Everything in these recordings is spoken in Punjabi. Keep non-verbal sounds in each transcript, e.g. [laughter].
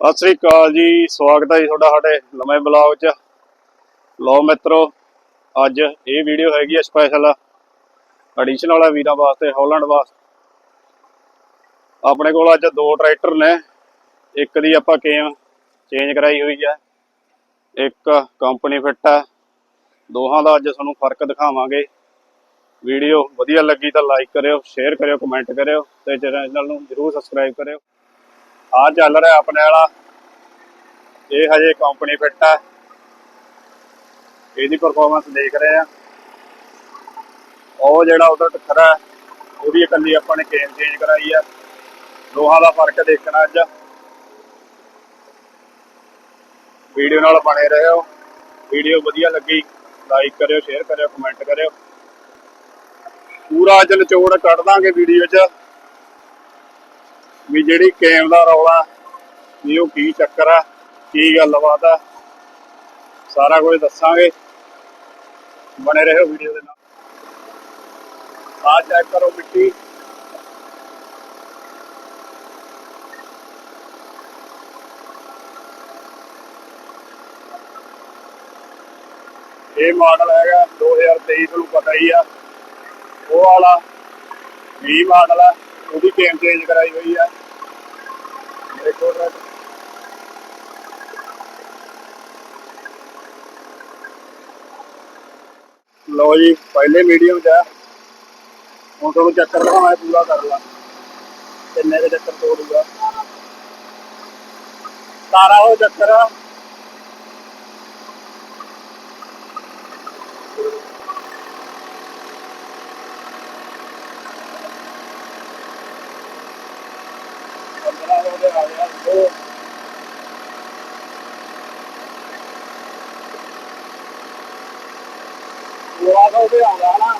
ਸਤਿ ਸ੍ਰੀ ਅਕਾਲ ਜੀ, ਸਵਾਗਤ ਹੈ ਜੀ ਤੁਹਾਡਾ ਸਾਡੇ ਨਵੇਂ ਬਲੌਗ 'ਚ। ਲੋ ਮਿੱਤਰੋ, ਅੱਜ ਇਹ ਵੀਡੀਓ ਹੈਗੀ ਹੈ ਸਪੈਸ਼ਲ ਐਡੀਸ਼ਨ ਵਾਲਾ ਵੀਰਾਂ ਵਾਸਤੇ ਹਾਲੈਂਡ ਵਾਸਤੇ। ਆਪਣੇ ਕੋਲ ਅੱਜ ਦੋ ਟਰੈਕਟਰ ਨੇ, ਇੱਕ ਦੀ ਆਪਾਂ ਕੇਮ ਚੇਂਜ ਕਰਾਈ ਹੋਈ ਹੈ ਇੱਕ ਕੰਪਨੀ ਫਿੱਟ ਹੈ ਦੋਹਾਂ ਦਾ ਅੱਜ ਤੁਹਾਨੂੰ ਫ਼ਰਕ ਦਿਖਾਵਾਂਗੇ। ਵੀਡੀਓ ਵਧੀਆ ਲੱਗੀ ਤਾਂ ਲਾਈਕ ਕਰਿਓ ਸ਼ੇਅਰ ਕਰਿਓ ਕਮੈਂਟ ਕਰਿਓ ਤੇ ਚੈਨਲ ਨੂੰ ਜਰੂਰ ਸਬਸਕ੍ਰਾਈਬ ਕਰਿਓ। ਆ ਚੱਲ ਰਿਹਾ ਆਪਣੇ ਵਾਲਾ। ਇਹ ਹਜੇ ਕੰਪਨੀ ਫਿੱਟ ਹੈ ਇਹਦੀ ਪਰਫਾਰਮੈਂਸ ਦੇਖ ਰਹੇ ਆ। ਉਹ ਜਿਹੜਾ ਉਧਰ ਟੱਕਰਾ ਉਹਦੀ ਇਕੱਲੀ ਆਪਾਂ ਨੇ ਕੇਮ ਚੇਂਜ ਕਰਾਈ ਆ। ਲੋਹਾ ਦਾ ਫ਼ਰਕ ਦੇਖਣਾ ਅੱਜ। ਵੀਡੀਓ ਨਾਲ ਬਣੇ ਰਹੋ। ਵੀਡੀਓ ਵਧੀਆ ਲੱਗੀ ਲਾਈਕ ਕਰਿਓ ਸ਼ੇਅਰ ਕਰਿਓ ਕਮੈਂਟ ਕਰਿਓ। ਪੂਰਾ ਅੱਜ ਨਿਚੋੜ ਕੱਢ ਦਾਂਗੇ ਵੀਡੀਓ 'ਚ। ਵੀ ਜਿਹੜੀ ਕੇਮ ਦਾ ਰੌਲਾ, ਵੀ ਉਹ ਕੀ ਚੱਕਰ ਆ, ਕੀ ਗੱਲਬਾਤ ਆ, ਸਾਰਾ ਕੁਝ ਦੱਸਾਂਗੇ। ਬਣੇ ਰਹੋ ਵੀਡੀਓ ਦੇ ਨਾਲ। ਆ ਚੈੱਕ ਕਰੋ ਮਿੱਟੀ। ਇਹ ਮਾਡਲ ਹੈਗਾ 2023 ਤੁਹਾਨੂੰ ਪਤਾ ਹੀ ਆ। ਉਹ ਵਾਲਾ 20 ਮਾਡਲ ਆ, ਉਹਦੀ ਕੇਮ ਚੇਂਜ ਕਰਾਈ ਹੋਈ ਆ। ਲਓ ਜੀ ਪਹਿਲੇ ਮੀਡੀਅਮ ਚ ਆ ਹੁਣ ਤੁਹਾਨੂੰ ਚੱਕਰ ਲਗਾਉਣਾ ਪੂਰਾ ਕਰ ਲਾ ਕਿੰਨੇ ਦੇ ਚੱਕਰ ਤੋੜੂਗਾ ਸਾਰਾ ਉਹ ਚੱਕਰ ਆ ਪੰਦਰਾਂ ਹੋ ਗਏ ਆ ਗਿਆ ਉਹ ਪੂਰਾ ਤਾਂ ਉਹਦੇ ਆਉਂਦਾ ਨਾ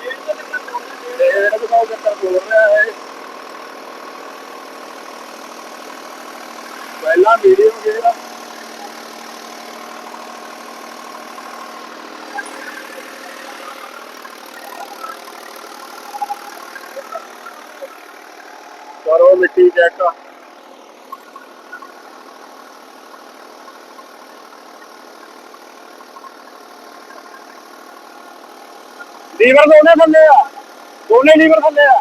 ਇਹ ਤਾਂ ਕੋਈ ਚੱਕਰ ਬੋਲ ਰਿਹਾ ਹੈ ਪਹਿਲਾਂ ਵੀਡੀਓ ਜਿਹੜਾ ਕਰੋ ਮਿੱਟੀ ਚੈੱਕ ਲੀਵਰ ਦੋਨੇ ਥੱਲੇ ਆ। ਦੋਨੇ ਲੀਵਰ ਥੱਲੇ ਆ।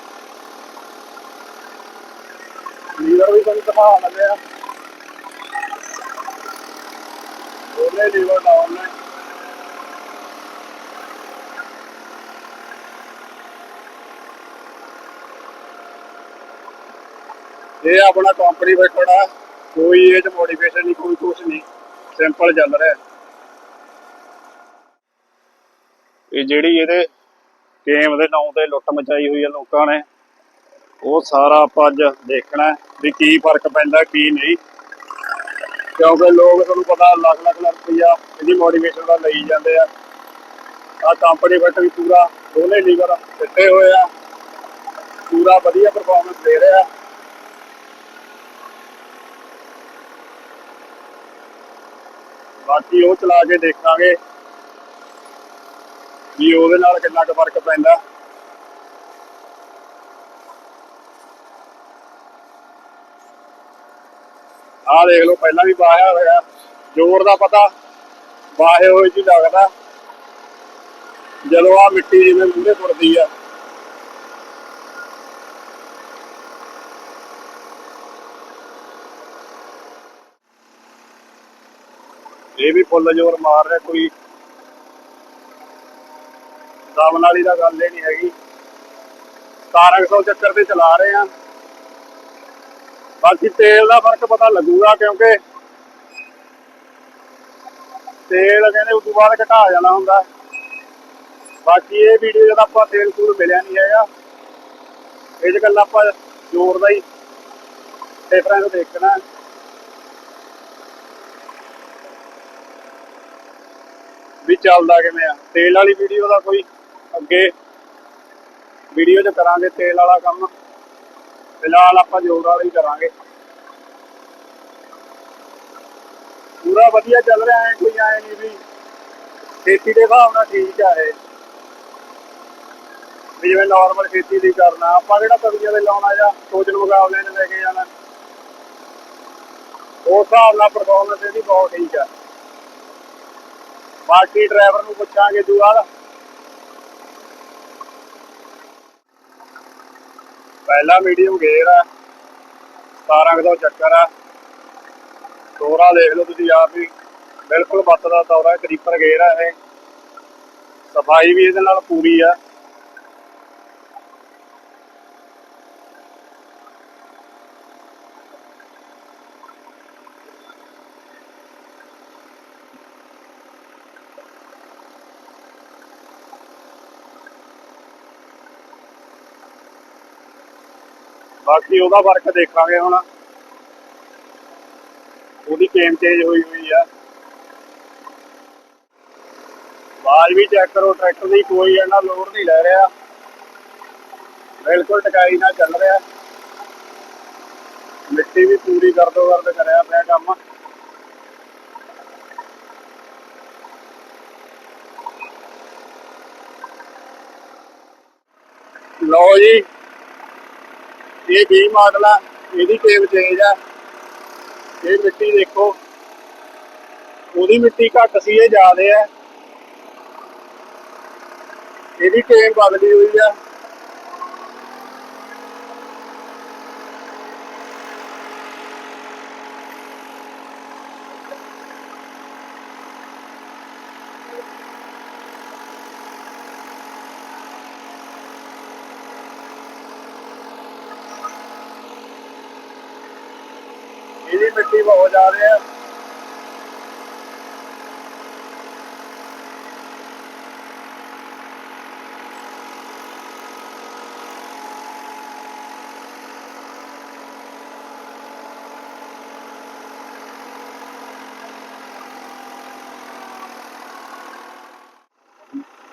ਲੀਵਰ ਵੀ ਤੁਹਾਨੂੰ ਦਿਖਾ ਲੱਗੇ ਆ। ਦੋਨੇ ਲੀਵਰ ਡਾਊਨ ਨੇ ਇਹ ਆਪਣਾ ਕੰਪਨੀ ਬੈਠਣਾ ਕੋਈ ਇਹ ਚ ਮੋਡੀਫਿਕੇਸ਼ਨ ਨਹੀਂ, ਕੋਈ ਕੁਝ ਨਹੀਂ। ਸਿੰਪਲ ਚੱਲ ਰਿਹਾ ਇਹ ਜਿਹੜੀ ਇਹਦੇ ਗੇਮ ਦੇ ਨਾਂ ਤੇ ਲੁੱਟ ਮਚਾਈ ਹੋਈ ਹੈ ਲੋਕਾਂ ਨੇ, ਉਹ ਸਾਰਾ ਆਪਾਂ ਅੱਜ ਦੇਖਣਾ ਵੀ ਕੀ ਫ਼ਰਕ ਪੈਂਦਾ, ਕੀ ਨਹੀਂ। ਕਿਉਂਕਿ ਲੋਕ ਤੁਹਾਨੂੰ ਪਤਾ ਲੱਖ ਲੱਖ ਰੁਪਈਆ ਇਹਦੀ ਮੋਡੀਫਿਕੇਸ਼ਨ ਦਾ ਲਈ ਜਾਂਦੇ ਆ। ਆ ਕੰਪਨੀ ਫਿੱਟ ਵੀ ਪੂਰਾ ਦੋਨੇ ਲੀਵਰ ਦਿੱਤੇ ਹੋਏ ਆ। ਪੂਰਾ ਵਧੀਆ ਪਰਫਾਰਮੈਂਸ ਦੇ ਰਿਹਾ। ਬਾਕੀ ਉਹ ਚਲਾ ਕੇ ਦੇਖਾਂਗੇ ਵੀ ਉਹਦੇ ਨਾਲ ਕਿੰਨਾ ਕੁ ਫ਼ਰਕ ਪੈਂਦਾ। ਆਹ ਦੇਖ ਲਓ, ਪਹਿਲਾਂ ਵੀ ਬਾਹਿਆ ਹੋਇਆ ਜ਼ੋਰ ਦਾ ਪਤਾ ਬਾਹੇ ਹੋਏ ਜੀ ਲੱਗਦਾ। ਜਦੋਂ ਆ ਮਿੱਟੀ ਜਿਵੇਂ ਮੂਹਰੇ ਫੁਰਦੀ ਆ। ਇਹ ਵੀ ਫੁੱਲ ਜ਼ੋਰ ਮਾਰ ਰਿਹਾ, ਕੋਈ ਦਮਨ ਵਾਲੀ ਦਾ ਗੱਲ ਇਹ ਨਹੀਂ ਹੈਗੀ। 1700 ਚੱਕਰ ਤੇ ਚਲਾ ਰਹੇ ਆ। ਬਾਕੀ ਤੇਲ ਦਾ ਫ਼ਰਕ ਪਤਾ ਲੱਗੂਗਾ ਕਿਉਂਕਿ ਤੇਲ ਕਹਿੰਦੇ ਉਸ ਤੋਂ ਬਾਅਦ ਘਟਾ ਜਾਣਾ ਹੁੰਦਾ। ਬਾਕੀ ਇਹ ਵੀਡੀਓ ਜਦ ਆਪਾਂ ਤੇਲ ਤੂਲ ਮਿਲਿਆ ਨਹੀਂ ਹੈਗਾ। ਇਹ ਗੱਲ ਆਪਾਂ ਜ਼ੋਰ ਦਾ ਹੀ ਡਿਫਰੈਂਸ ਦੇਖਣਾ। ਵੀ ਚੱਲਦਾ ਕਿਵੇਂ ਆ। ਤੇਲ ਵਾਲੀ ਵੀਡੀਓ ਦਾ ਕੋਈ ਅੱਗੇ ਵੀਡੀਓ 'ਚ ਕਰਾਂਗੇ ਤੇਲ ਵਾਲਾ ਕੰਮ। ਫਿਲਹਾਲ ਆਪਾਂ ਜੋਰ ਵਾਲਾ ਹੀ ਕਰਾਂਗੇ। ਪੂਰਾ ਵਧੀਆ ਚੱਲ ਰਿਹਾ ਹੈ, ਕੋਈ ਐ ਨਹੀਂ ਵੀ ਖੇਤੀ ਦੇ ਹਿਸਾਬ ਨਾਲ ਠੀਕ ਆ ਇਹ। ਵੀ ਜਿਵੇਂ ਨਾਰਮਲ ਖੇਤੀ ਦੀ ਕਰਨਾ, ਆਪਾਂ ਕਿਹੜਾ ਤਵੀਆਂ ਦੇ ਲਾਉਣਾ ਜਾਂ ਸੋਚ ਮੁਕਾਬਲੇ 'ਚ ਲੈ ਕੇ ਜਾਣਾ। ਉਸ ਹਿਸਾਬ ਨਾਲ ਪਰਫਾਰਮੈਂਸ ਇਹਦੀ ਬਹੁਤ ਠੀਕ ਆ। ਬਾਕੀ ਡਰਾਈਵਰ ਨੂੰ ਪੁੱਛਾਂਗੇ ਦੂਆ ਪਹਿਲਾ ਮੀਡੀਅਮ ਗੇਅਰ ਆ। 17 ਦਾ ਚੱਕਰ ਆ। ਦੋਰਾ ਦੇਖ ਲਓ ਤੁਸੀਂ ਆਪ ਵੀ। ਬਿਲਕੁਲ ਬੱਤ ਦਾ ਦੌਰਾ ਕਰੀਪਰ ਗੇਅਰ ਆ ਇਹ। ਸਫ਼ਾਈ ਵੀ ਇਹਦੇ ਨਾਲ ਪੂਰੀ ਆ। ਬਾਕੀ ਉਹਦਾ ਫ਼ਰਕ ਦੇਖਾਂਗੇ ਹੁਣ। ਉਹਦੀ ਕੇਮ ਚੇਂਜ ਹੋਈ ਹੋਈ ਆ। ਆਵਾਜ਼ ਵੀ ਚੈੱਕ ਕਰੋ ਟਰੈਕਟਰ ਦੀ ਕੋਈ ਇਹਨਾਂ ਲੋਡ ਨਹੀਂ ਲੈ ਰਿਹਾ। ਬਿਲਕੁਲ ਟਕਾਈ ਨਾਲ ਚੱਲ ਰਿਹਾ। ਮਿੱਟੀ ਵੀ ਪੂਰੀ ਕਰਦੋ ਕਰਦ ਕਰਿਆ ਪਿਆ ਕੰਮ। ਲਓ ਜੀ ਇਹ 20 ਮਾਡਲ ਆ, ਇਹਦੀ ਕੇਮ ਚੇਂਜ ਆ। ਇਹ ਮਿੱਟੀ ਦੇਖੋ, ਉਹਦੀ ਮਿੱਟੀ ਘੱਟ ਸੀ, ਇਹ ਜ਼ਿਆਦੇ ਆ। ਇਹਦੀ ਕੇਮ ਬਦਲੀ ਹੋਈ ਆ। ਇਹਦੀ ਮਿੱਟੀ ਬਹੁਤ ਜ਼ਿਆਦਾ ਆ।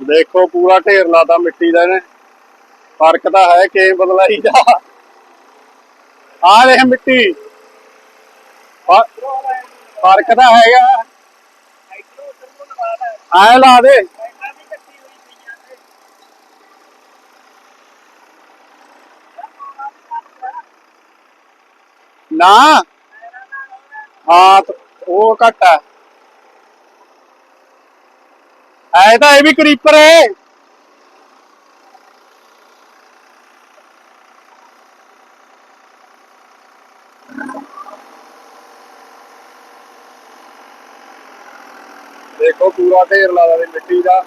ਦੇਖੋ, ਪੂਰਾ ਢੇਰ ਲਾਤਾ ਮਿੱਟੀ ਦਾ ਇਹਨੇ। ਫ਼ਰਕ ਤਾਂ ਹੈ ਕਿ ਬਦਲਾਈ ਜਾ ਆ ਦੇਖ ਮਿੱਟੀ। ਫ਼ਰਕ ਤਾਂ ਹੈਗਾ। ਐ ਲਾ ਦੇ। ਨਾ। ਹਾਂ ਉਹ ਘੱਟ ਆ। ਐ ਤਾਂ ਇਹ ਵੀ ਕਰੀਪਰ ਹੈ ਦੇਖੋ ਪੂਰਾ ਢੇਰ ਲਾਦਾ ਦੇ ਮਿੱਟੀ ਦਾ।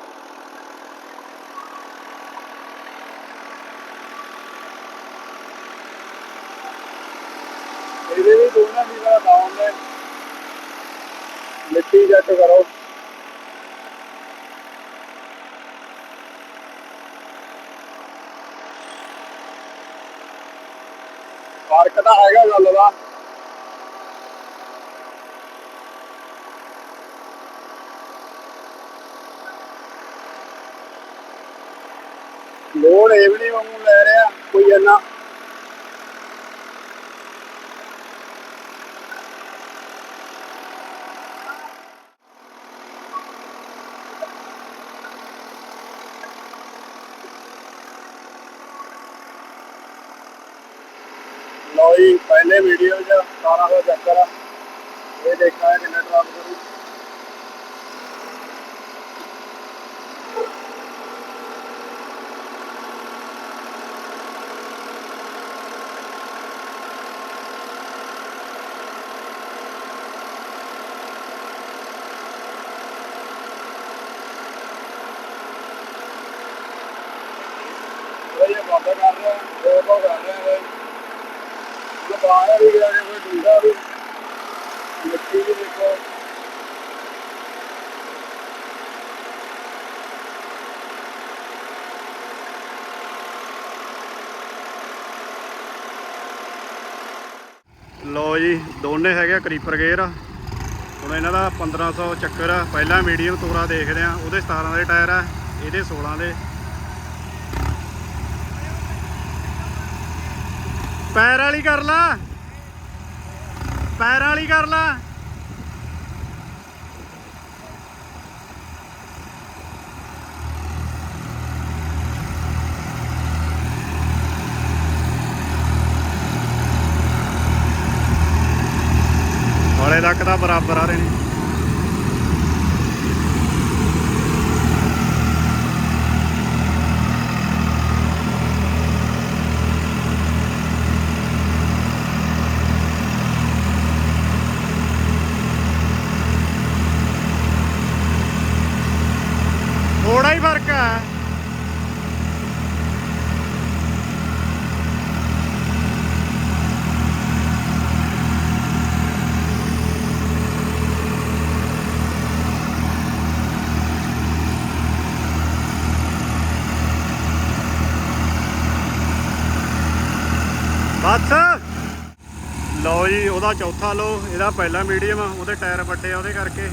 ਇਹਦੇ ਵੀ ਦੋਨਾਂ ਦੀ ਦਾ ਡਾਊਨ ਨੇ ਮਿੱਟੀ ਜੱਟ ਕਰੋ। ਫ਼ਰਕ ਤਾਂ ਹੈਗਾ ਗੱਲ ਦਾ। ਲੋੜ ਇਹ ਵੀ ਨਹੀਂ ਵਾਂਗੂ ਲੈ ਰਿਹਾ, ਕੋਈ ਇੰਨਾ। ਲਓ ਪਹਿਲੇ ਵੀਡੀਓ 'ਚ 1700 ਚੱਕਰ ਆ। ਇਹ ਦੇਖਣਾ ਹੈ ਕਿੰਨਾ ਡਰਾਪ ਕਰੂ ਇਹ ਬਾਬਾ ਕਰ ਦੋ ਦੋ ਕਰ ਰਿਹਾ ਹੈ ਇਹ ਵੀ ਗਿਆ ਕੋਈ ਦੂਜਾ ਵੀ। ਮਿੱਟੀ ਵੀ ਦੇਖੋ। ਲੋ ਜੀ, ਦੋਨੇ ਹੈਗੇ ਆ ਕਰੀਪਰ ਗੇਅਰ ਹੁਣ ਇਹਨਾਂ ਦਾ 1500 ਚੱਕਰ ਆ। ਪਹਿਲਾ ਮੀਡੀਅਮ ਤੋਰਾ ਦੇਖਦੇ ਆ। ਉਹਦੇ 17 ਦੇ ਟਾਇਰ ਆ, ਇਹਦੇ 16 ਦੇ। ਪੈਰ ਵਾਲੀ ਕਰ ਲਾ। ਪੈਰ ਵਾਲੀ ਕਰ ਲਾ। ਹੌਲੇ ਤੱਕ ਤਾਂ ਬਰਾਬਰ ਆ ਰਹੇ ਨੇ ਉਹਦਾ ਚੌਥਾ ਲੋ ਇਹਦਾ ਪਹਿਲਾ ਮੀਡੀਅਮ ਉਹਦੇ ਟਾਇਰ ਵੱਡੇ ਆ ਉਹਦੇ ਕਰਕੇ।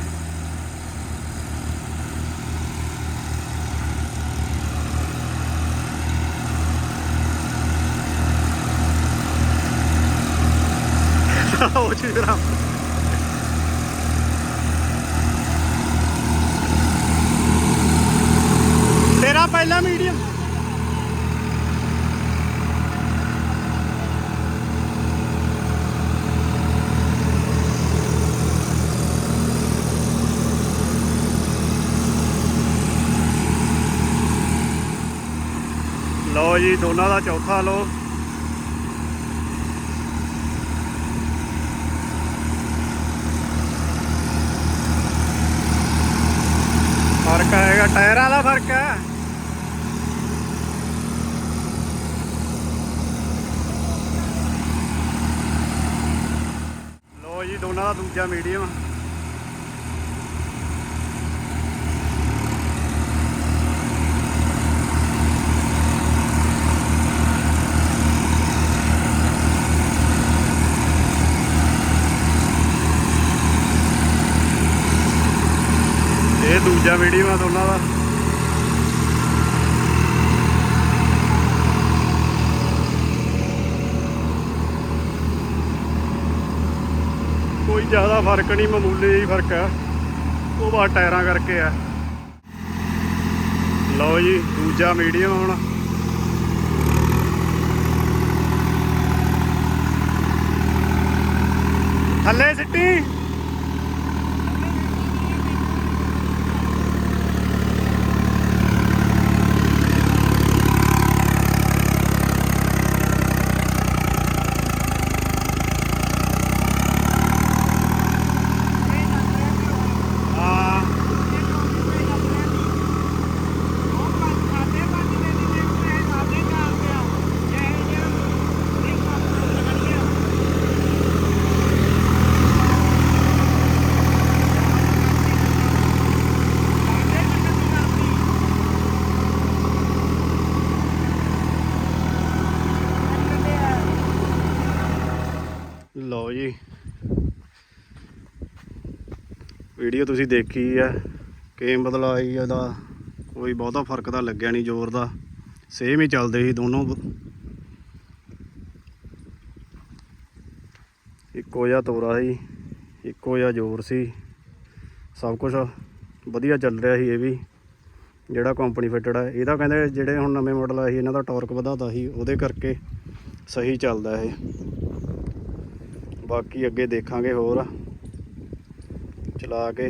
[laughs] ਉਹ ਚੀਜ਼ ਦਾ ਤੇਰਾ ਪਹਿਲਾ ਮੀਡੀਅਮ ਲਓ ਜੀ, ਦੋਨਾਂ ਦਾ ਚੌਥਾ ਲੋ ਫ਼ਰਕ ਹੈਗਾ ਟਾਇਰਾਂ ਦਾ ਫ਼ਰਕ ਹੈ। ਲੋ ਜੀ, ਦੋਨਾਂ ਦਾ ਦੂਜਾ ਮੀਡੀਅਮ ਇਹ ਦੂਜਾ ਮੀਡੀਅਮ ਆ ਦੋਨਾਂ ਦਾ। ਕੋਈ ਜ਼ਿਆਦਾ ਫ਼ਰਕ ਨਹੀਂ, ਮਾਮੂਲੀ ਹੀ ਫ਼ਰਕ ਹੈ ਉਹ ਬਾ ਟਾਇਰਾਂ ਕਰਕੇ ਆ। ਲਓ ਜੀ, ਦੂਜਾ ਮੀਡੀਅਮ ਹੁਣ। ਥੱਲੇ ਸਿੱਟੀ। ਵੀਡੀਓ ਤੁਸੀਂ ਦੇਖੀ ਹੈ ਕੇਮ ਬਦਲਾਈ ਇਹਦਾ ਕੋਈ ਬਹੁਤਾ ਫ਼ਰਕ ਤਾਂ ਲੱਗਿਆ ਨਹੀਂ ਜ਼ੋਰ ਦਾ ਸੇਮ ਹੀ ਚੱਲਦੇ ਸੀ ਦੋਨੋਂ ਇੱਕੋ ਜਿਹਾ ਤੋਰਾ ਸੀ, ਇੱਕੋ ਜਿਹਾ ਜ਼ੋਰ ਸੀ, ਸਭ ਕੁਝ ਵਧੀਆ ਚੱਲ ਰਿਹਾ ਸੀ ਇਹ ਵੀ, ਜਿਹੜਾ ਕੰਪਨੀ ਫਿਟਡ ਹੈ ਇਹਦਾ ਕਹਿੰਦੇ ਜਿਹੜੇ ਹੁਣ ਨਵੇਂ ਮਾਡਲ ਆਏ ਸੀ, ਇਹਨਾਂ ਦਾ ਟਾਰਕ ਵਧਾਤਾ ਸੀ, ਉਹਦੇ ਕਰਕੇ ਸਹੀ ਚੱਲਦਾ ਇਹ। ਬਾਕੀ ਅੱਗੇ ਦੇਖਾਂਗੇ ਹੋਰ। ਚਲਾ ਕੇ।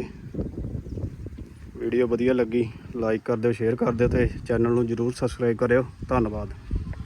ਵੀਡੀਓ ਵਧੀਆ ਲੱਗੀ ਲਾਈਕ ਕਰ ਦਿਓ ਸ਼ੇਅਰ ਕਰ ਦਿਓ ਤੇ ਚੈਨਲ ਨੂੰ ਜਰੂਰ ਸਬਸਕ੍ਰਾਈਬ ਕਰਿਓ। ਧੰਨਵਾਦ।